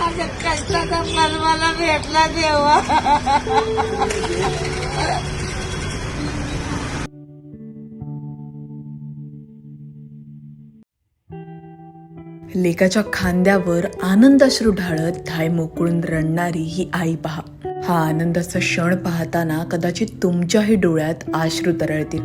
माझ्या कष्टाचा फल मला भेटला देवा. लेकाच्या खांद्यावर आनंदाश्रू ढाळत धाय मोकळून रडणारी ही आई पहा. हा आनंदाचा क्षण पाहताना कदाचित तुमच्याही डोळ्यात आश्रू तरळतील.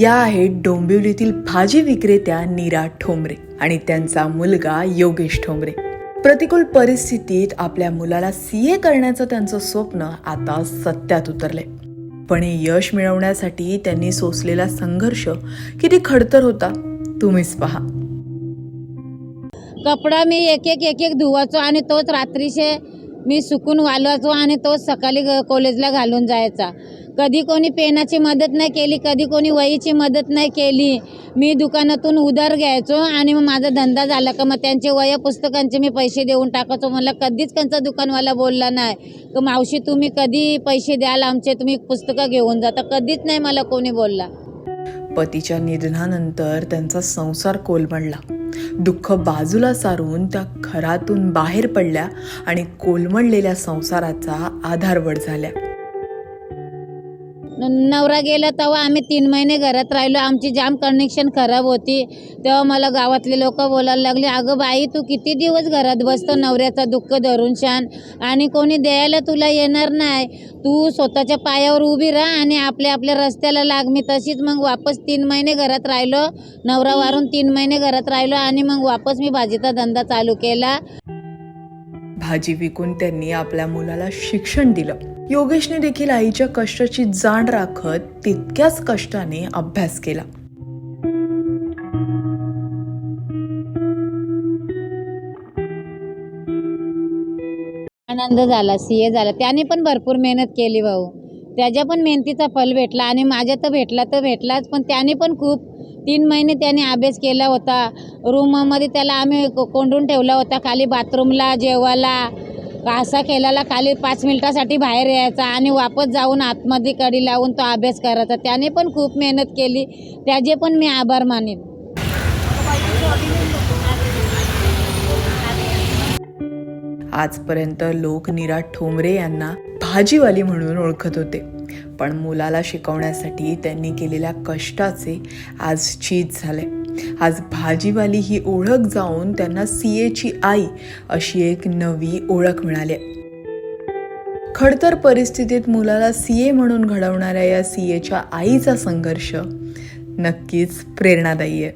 या आहेत डोंबिवलीतील भाजी विक्रेत्या नीरा ठोंबरे आणि त्यांचा मुलगा योगेश ठोंबरे. प्रतिकूल परिस्थितीत आपल्या मुलाला सीए करण्याचं त्यांचं स्वप्न आता सत्यात उतरले पण हे यश मिळवण्यासाठी त्यांनी सोसलेला संघर्ष किती खडतर होता तुम्हीच पहा. कपडा मी एक एक एक एक धुवायचो आणि तोच रात्रीचे मी सुकून वालवायचो आणि तोच सकाळी कॉलेजला घालून जायचा. कधी कोणी पेनाची मदत नाही केली कधी कोणी वहीची मदत नाही केली. मी दुकानातून उधार घ्यायचो आणि मग माझा धंदा झाला का मग त्यांचे वया पुस्तकांचे मी पैसे देऊन टाकायचो. मला कधीच त्यांचा दुकानवाला बोलला नाही. की मावशी तुम्ही कधी पैसे द्याल आमचे? तुम्ही पुस्तकं घेऊन जाता कधीच नाही मला कोणी बोलला. पतीच्या निधनानंतर त्यांचा संसार कोलमडला दुःख बाजूला सारून त्या घरातून बाहेर पडल्या आणि कोलमडलेल्या संसाराचा आधारवड झाल्या. नवरा गेला तेव्हा आम्ही तीन महिने घरात राहिलो. आमची जाम कनेक्शन खराब होती. तेव्हा मला गावातले लोक बोलायला लागले अगं बाई तू किती दिवस घरात बसतो? नवऱ्याचा दुःख धरून छान आणि कोणी द्यायला तुला येणार नाही. तू स्वतःच्या पायावर उभी राहा आणि आपल्या आपल्या रस्त्याला लाग. मी तशीच मग वापस तीन महिने घरात राहिलो. नवरा वारून तीन महिने घरात राहिलो आणि मग वापस मी भाजीचा धंदा चालू केला. भाजी विकून त्यांनी आपल्या मुलाला शिक्षण दिलं. योगेशने देखील आईच्या कष्टाची जाण राखत तितक्याच कष्टाने अभ्यास केला. आनंद झाला सीए झाला. त्याने पण भरपूर मेहनत केली भाऊ. त्याच्या पण मेहनतीचा फल भेटला आणि माझ्या तर भेटला तर भेटलाच पण त्याने पण खूप तीन महिने त्याने अभ्यास केला होता. रूममध्ये त्याला आम्ही को- कोंडून ठेवला होता. खाली बाथरूमला जेवायला असा केल्याला खाली पाच मिनिटासाठी बाहेर यायचा आणि वापस जाऊन आतमध्ये कडी लावून तो अभ्यास करायचा. त्याने पण खूप मेहनत केली. त्याचे पण मी आभार मानेन. आजपर्यंत लोक नीरा ठोंबरे यांना भाजीवाली म्हणून ओळखत होते. पण मुलाला शिकवण्यासाठी त्यांनी केलेल्या कष्टाचे आज चीज झाले आज भाजीवाली ही ओळख जाऊन त्यांना सी एची आई अशी एक नवी ओळख मिळाली. खडतर परिस्थितीत मुलाला सी ए म्हणून घडवणाऱ्या या सी एच्या आईचा संघर्ष नक्कीच प्रेरणादायी आहे.